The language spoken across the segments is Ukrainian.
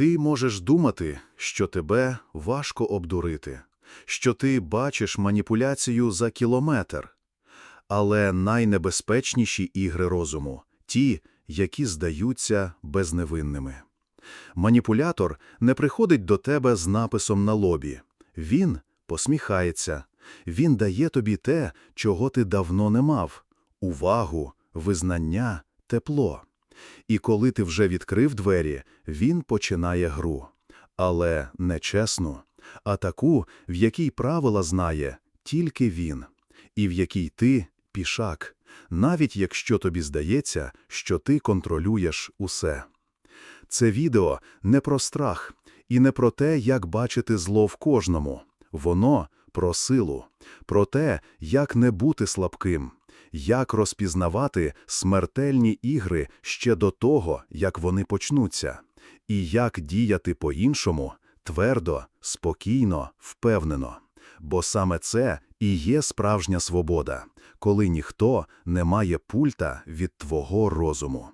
Ти можеш думати, що тебе важко обдурити, що ти бачиш маніпуляцію за кілометр. Але найнебезпечніші ігри розуму – ті, які здаються безневинними. Маніпулятор не приходить до тебе з написом на лобі. Він посміхається. Він дає тобі те, чого ти давно не мав – увагу, визнання, тепло. І коли ти вже відкрив двері, він починає гру. Але не чесну, а таку, в якій правила знає тільки він, і в якій ти – пішак, навіть якщо тобі здається, що ти контролюєш усе. Це відео не про страх і не про те, як бачити зло в кожному. Воно про силу, про те, як не бути слабким, як розпізнавати смертельні ігри ще до того, як вони почнуться, і як діяти по-іншому, твердо, спокійно, впевнено. Бо саме це і є справжня свобода, коли ніхто не має пульта від твого розуму.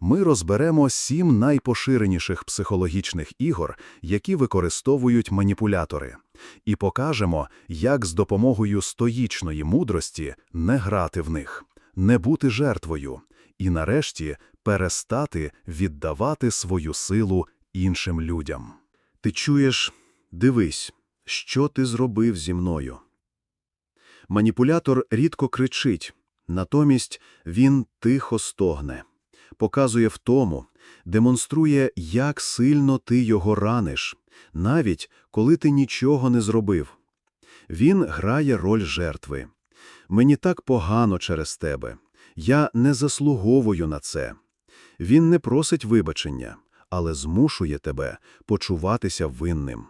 Ми розберемо сім найпоширеніших психологічних ігор, які використовують маніпулятори, і покажемо, як з допомогою стоїчної мудрості не грати в них, не бути жертвою, і нарешті перестати віддавати свою силу іншим людям. Ти чуєш, дивись, що ти зробив зі мною. Маніпулятор рідко кричить, натомість він тихо стогне показує втому, демонструє, як сильно ти його раниш, навіть коли ти нічого не зробив. Він грає роль жертви. Мені так погано через тебе. Я не заслуговую на це. Він не просить вибачення, але змушує тебе почуватися винним.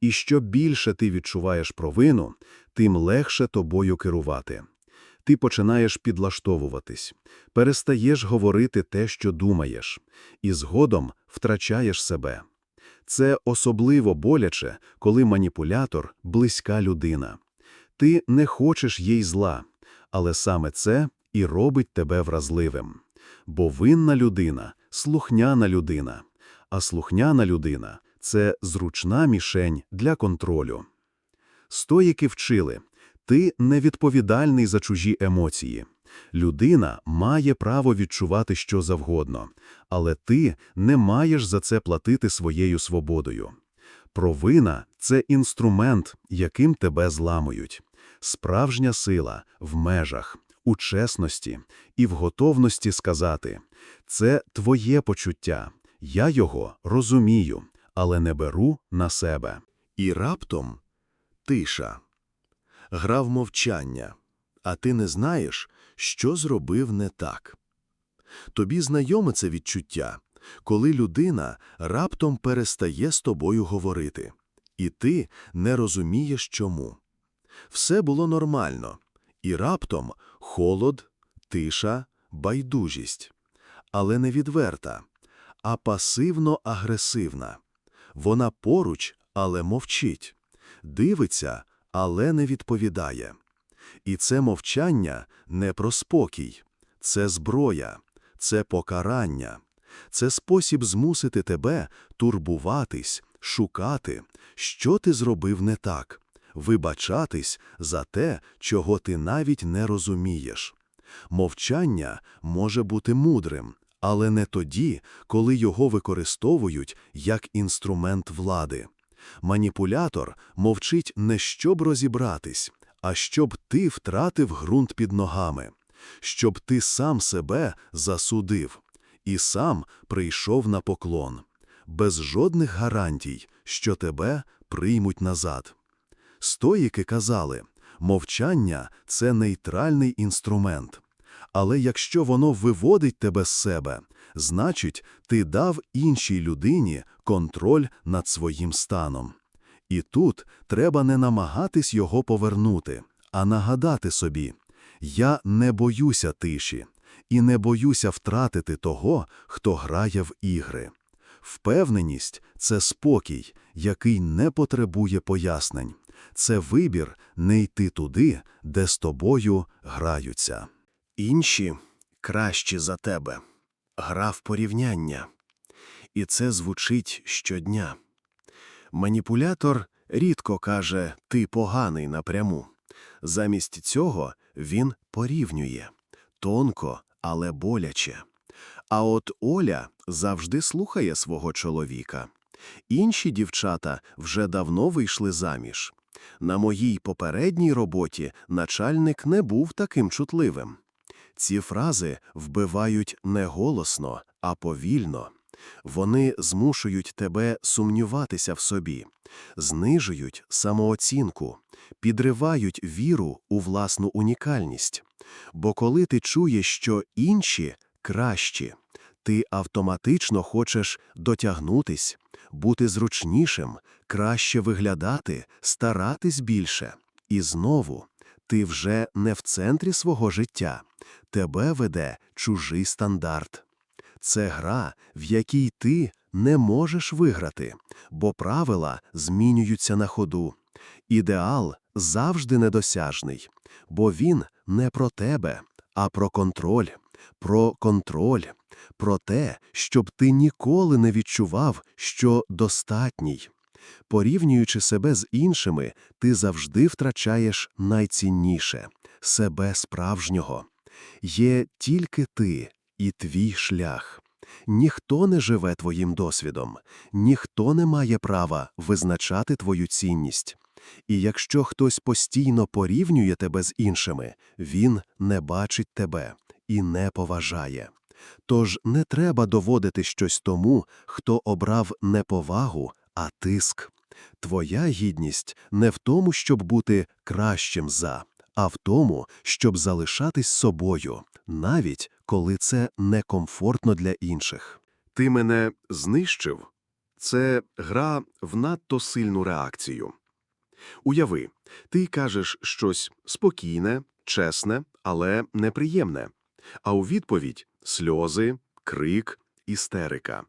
І що більше ти відчуваєш провину, тим легше тобою керувати ти починаєш підлаштовуватись, перестаєш говорити те, що думаєш, і згодом втрачаєш себе. Це особливо боляче, коли маніпулятор близька людина. Ти не хочеш їй зла, але саме це і робить тебе вразливим. Бо винна людина слухняна людина, а слухняна людина це зручна мішень для контролю. Стоїки вчили ти невідповідальний за чужі емоції. Людина має право відчувати що завгодно, але ти не маєш за це платити своєю свободою. Провина це інструмент, яким тебе зламують. Справжня сила в межах, у чесності і в готовності сказати це твоє почуття, я його розумію, але не беру на себе. І раптом тиша грав мовчання, а ти не знаєш, що зробив не так. Тобі знайоме це відчуття, коли людина раптом перестає з тобою говорити, і ти не розумієш чому. Все було нормально, і раптом холод, тиша, байдужість, але не відверта, а пасивно-агресивна. Вона поруч, але мовчить, дивиться, але не відповідає. І це мовчання не про спокій, це зброя, це покарання, це спосіб змусити тебе турбуватись, шукати, що ти зробив не так, вибачатись за те, чого ти навіть не розумієш. Мовчання може бути мудрим, але не тоді, коли його використовують як інструмент влади. Маніпулятор мовчить не щоб розібратись, а щоб ти втратив ґрунт під ногами, щоб ти сам себе засудив і сам прийшов на поклон, без жодних гарантій, що тебе приймуть назад. Стоїки казали мовчання це нейтральний інструмент. Але якщо воно виводить тебе з себе, значить, ти дав іншій людині контроль над своїм станом. І тут треба не намагатись його повернути, а нагадати собі я не боюся тиші і не боюся втратити того, хто грає в ігри. Впевненість це спокій, який не потребує пояснень, це вибір не йти туди, де з тобою граються. Інші кращі за тебе, гра в порівняння. І це звучить щодня. Маніпулятор рідко каже «ти поганий» напряму. Замість цього він порівнює. Тонко, але боляче. А от Оля завжди слухає свого чоловіка. Інші дівчата вже давно вийшли заміж. На моїй попередній роботі начальник не був таким чутливим. Ці фрази вбивають не голосно, а повільно. Вони змушують тебе сумніватися в собі, знижують самооцінку, підривають віру у власну унікальність. Бо коли ти чуєш, що інші кращі, ти автоматично хочеш дотягнутись, бути зручнішим, краще виглядати, старатись більше. І знову, ти вже не в центрі свого життя, тебе веде чужий стандарт. Це гра, в якій ти не можеш виграти, бо правила змінюються на ходу. Ідеал завжди недосяжний, бо він не про тебе, а про контроль, про контроль, про те, щоб ти ніколи не відчував, що достатній. Порівнюючи себе з іншими, ти завжди втрачаєш найцінніше себе справжнього. Є тільки ти і твій шлях. Ніхто не живе твоїм досвідом, ніхто не має права визначати твою цінність. І якщо хтось постійно порівнює тебе з іншими, він не бачить тебе і не поважає. Тож не треба доводити щось тому, хто обрав не повагу, а тиск. Твоя гідність не в тому, щоб бути кращим за, а в тому, щоб залишатись собою, навіть коли це некомфортно для інших. Ти мене знищив? Це гра в надто сильну реакцію. Уяви, ти кажеш щось спокійне, чесне, але неприємне. А у відповідь сльози, крик, істерика.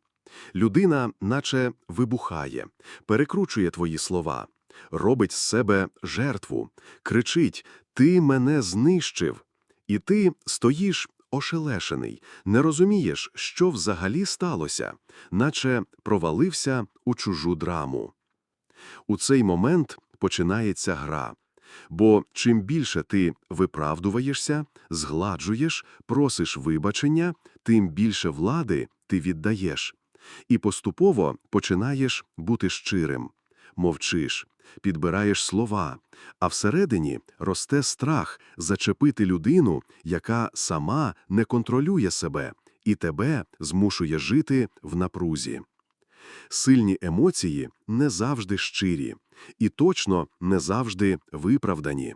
Людина наче вибухає, перекручує твої слова, робить з себе жертву, кричить «Ти мене знищив!» І ти стоїш ошелешений, не розумієш, що взагалі сталося, наче провалився у чужу драму. У цей момент починається гра. Бо чим більше ти виправдуваєшся, згладжуєш, просиш вибачення, тим більше влади ти віддаєш. І поступово починаєш бути щирим, мовчиш, підбираєш слова, а всередині росте страх зачепити людину, яка сама не контролює себе і тебе змушує жити в напрузі. Сильні емоції не завжди щирі, і точно не завжди виправдані.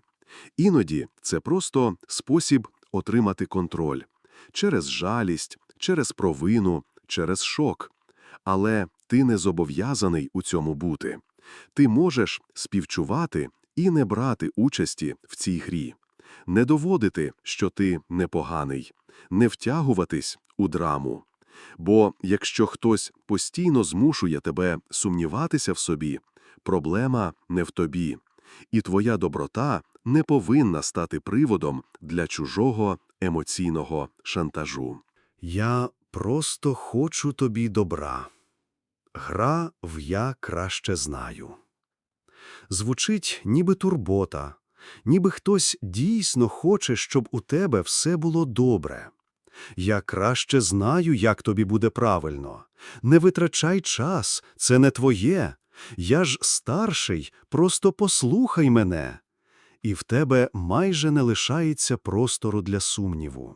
Іноді це просто спосіб отримати контроль через жалість, через провину, через шок. Але ти не зобов'язаний у цьому бути. Ти можеш співчувати і не брати участі в цій грі, не доводити, що ти непоганий, не втягуватись у драму. Бо якщо хтось постійно змушує тебе сумніватися в собі, проблема не в тобі, і твоя доброта не повинна стати приводом для чужого емоційного шантажу. Я просто хочу тобі добра. Гра в я краще знаю. Звучить ніби турбота, ніби хтось дійсно хоче, щоб у тебе все було добре. Я краще знаю, як тобі буде правильно. Не витрачай час, це не твоє. Я ж старший, просто послухай мене. І в тебе майже не лишається простору для сумніву.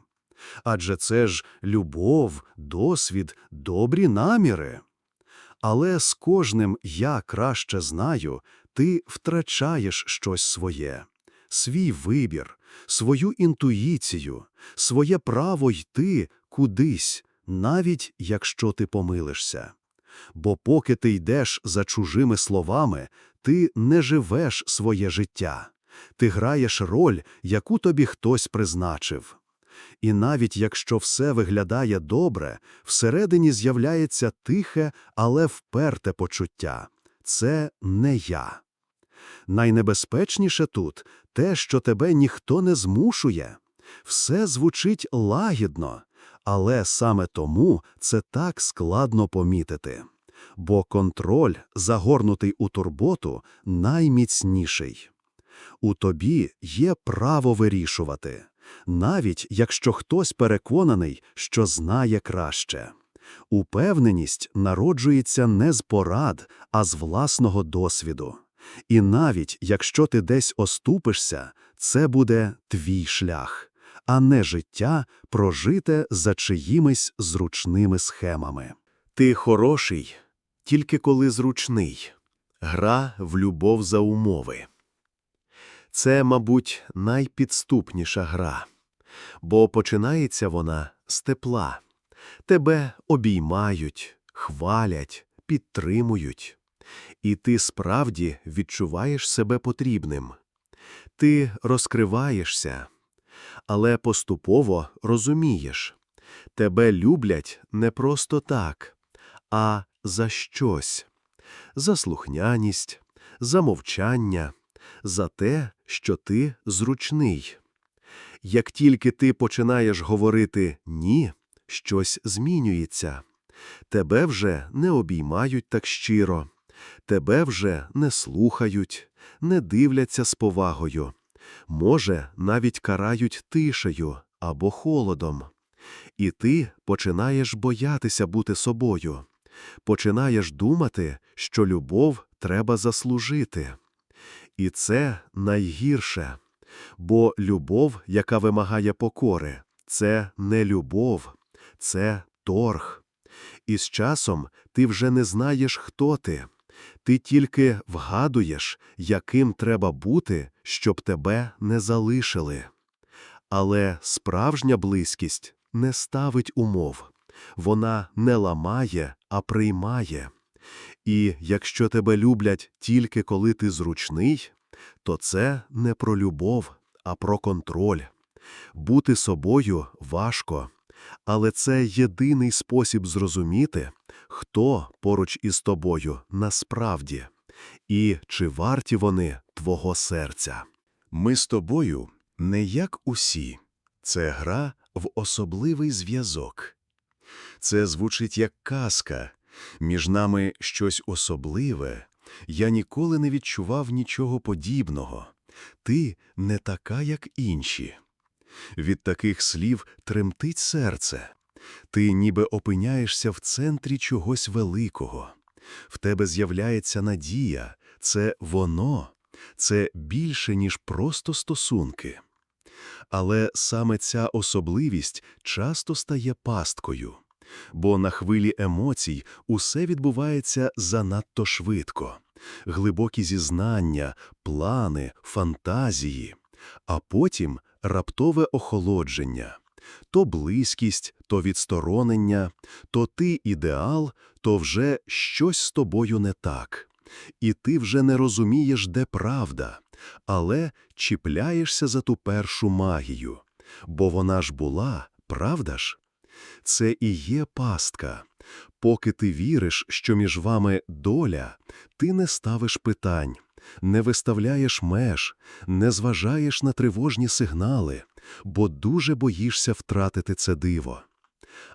Адже це ж любов, досвід, добрі наміри. Але з кожним я краще знаю, ти втрачаєш щось своє, свій вибір, свою інтуїцію, своє право йти кудись, навіть якщо ти помилишся. Бо поки ти йдеш за чужими словами, ти не живеш своє життя, ти граєш роль, яку тобі хтось призначив. І навіть якщо все виглядає добре, всередині з'являється тихе, але вперте почуття – це не я. Найнебезпечніше тут те, що тебе ніхто не змушує. Все звучить лагідно, Але саме тому це так складно помітити. Бо контроль, загорнутий у турботу, найміцніший. У тобі є право вирішувати, навіть якщо хтось переконаний, що знає краще. Упевненість народжується не з порад, а з власного досвіду. І навіть якщо ти десь оступишся, це буде твій шлях, а не життя, прожите за чиїмись зручними схемами. Ти хороший, тільки коли зручний. Гра в любов за умови. Це, мабуть, найпідступніша гра, бо починається вона з тепла. Тебе обіймають, хвалять, підтримують. І ти справді відчуваєш себе потрібним. Ти розкриваєшся, але поступово розумієш. Тебе люблять не просто так, а за щось. За слухняність, за мовчання, за те, що ти зручний. Як тільки ти починаєш говорити «ні», щось змінюється. Тебе вже не обіймають так щиро, тебе вже не слухають, не дивляться з повагою. Може, навіть карають тишею або холодом. І ти починаєш боятися бути собою, починаєш думати, що любов треба заслужити. І це найгірше, бо любов, яка вимагає покори, це не любов, це торг. І з часом ти вже не знаєш, хто ти. Ти тільки вгадуєш, яким треба бути, щоб тебе не залишили. Але справжня близькість не ставить умов. Вона не ламає, а приймає. І якщо тебе люблять тільки коли ти зручний, то це не про любов, а про контроль. Бути собою важко, але це єдиний спосіб зрозуміти, хто поруч із тобою насправді, і чи варті вони твого серця. Ми з тобою не як усі. Це гра в особливий зв'язок. Це звучить як казка. Між нами щось особливе. Я ніколи не відчував нічого подібного. Ти не така, як інші. Від таких слів тремтить серце. Ти ніби опиняєшся в центрі чогось великого. В тебе з'являється надія. Це воно. Це більше, ніж просто стосунки. Але саме ця особливість часто стає пасткою, бо на хвилі емоцій усе відбувається занадто швидко. Глибокі зізнання, плани, фантазії, а потім раптове охолодження. То близькість, то відсторонення, то ти ідеал, то вже щось з тобою не так. І ти вже не розумієш, де правда, але чіпляєшся за ту першу магію. Бо вона ж була, правда ж? Це і є пастка. Поки ти віриш, що між вами доля, ти не ставиш питань, не виставляєш меж, не зважаєш на тривожні сигнали, бо дуже боїшся втратити це диво.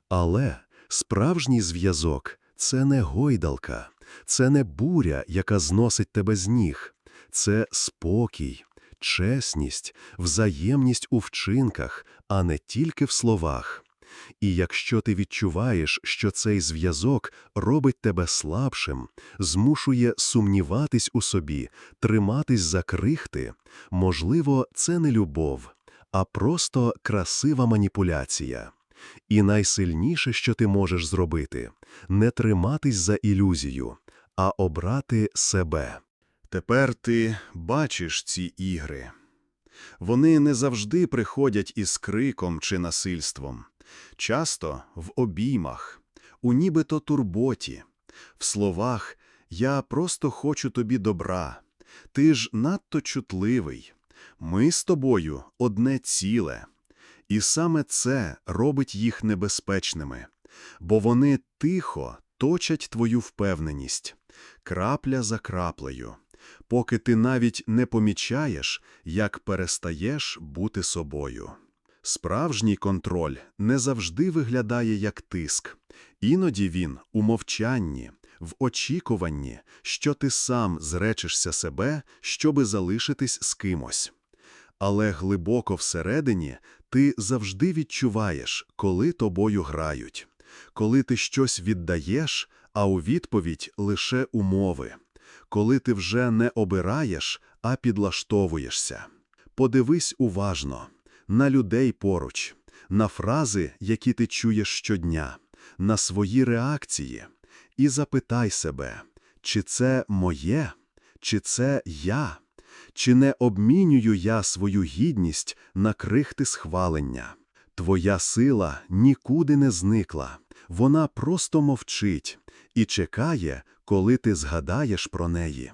Але справжній зв'язок це не гойдалка, це не буря, яка зносить тебе з ніг, це спокій, чесність, взаємність у вчинках, а не тільки в словах. І якщо ти відчуваєш, що цей зв'язок робить тебе слабшим, змушує сумніватись у собі, триматись за крихти, можливо, це не любов, а просто красива маніпуляція. І найсильніше, що ти можеш зробити не триматись за ілюзію, а обрати себе. Тепер ти бачиш ці ігри. Вони не завжди приходять із криком чи насильством, часто в обіймах, у нібито турботі, в словах «я просто хочу тобі добра», «ти ж надто чутливий», «ми з тобою одне ціле». І саме це робить їх небезпечними, бо вони тихо точать твою впевненість, крапля за краплею, поки ти навіть не помічаєш, як перестаєш бути собою. Справжній контроль не завжди виглядає як тиск. Іноді він у мовчанні, в очікуванні, що ти сам зречешся себе, щоби залишитись з кимось. Але глибоко всередині ти завжди відчуваєш, коли тобою грають, коли ти щось віддаєш, а у відповідь лише умови, коли ти вже не обираєш, а підлаштовуєшся. Подивись уважно на людей поруч, на фрази, які ти чуєш щодня, на свої реакції, і запитай себе, чи це моє, чи це я, чи не обмінюю я свою гідність на крихти схвалення. Твоя сила нікуди не зникла, вона просто мовчить і чекає, коли ти згадаєш про неї.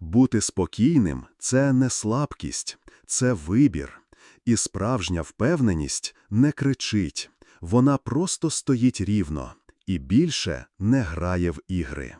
Бути спокійним – це не слабкість, це вибір. І справжня впевненість не кричить, вона просто стоїть рівно і більше не грає в ігри.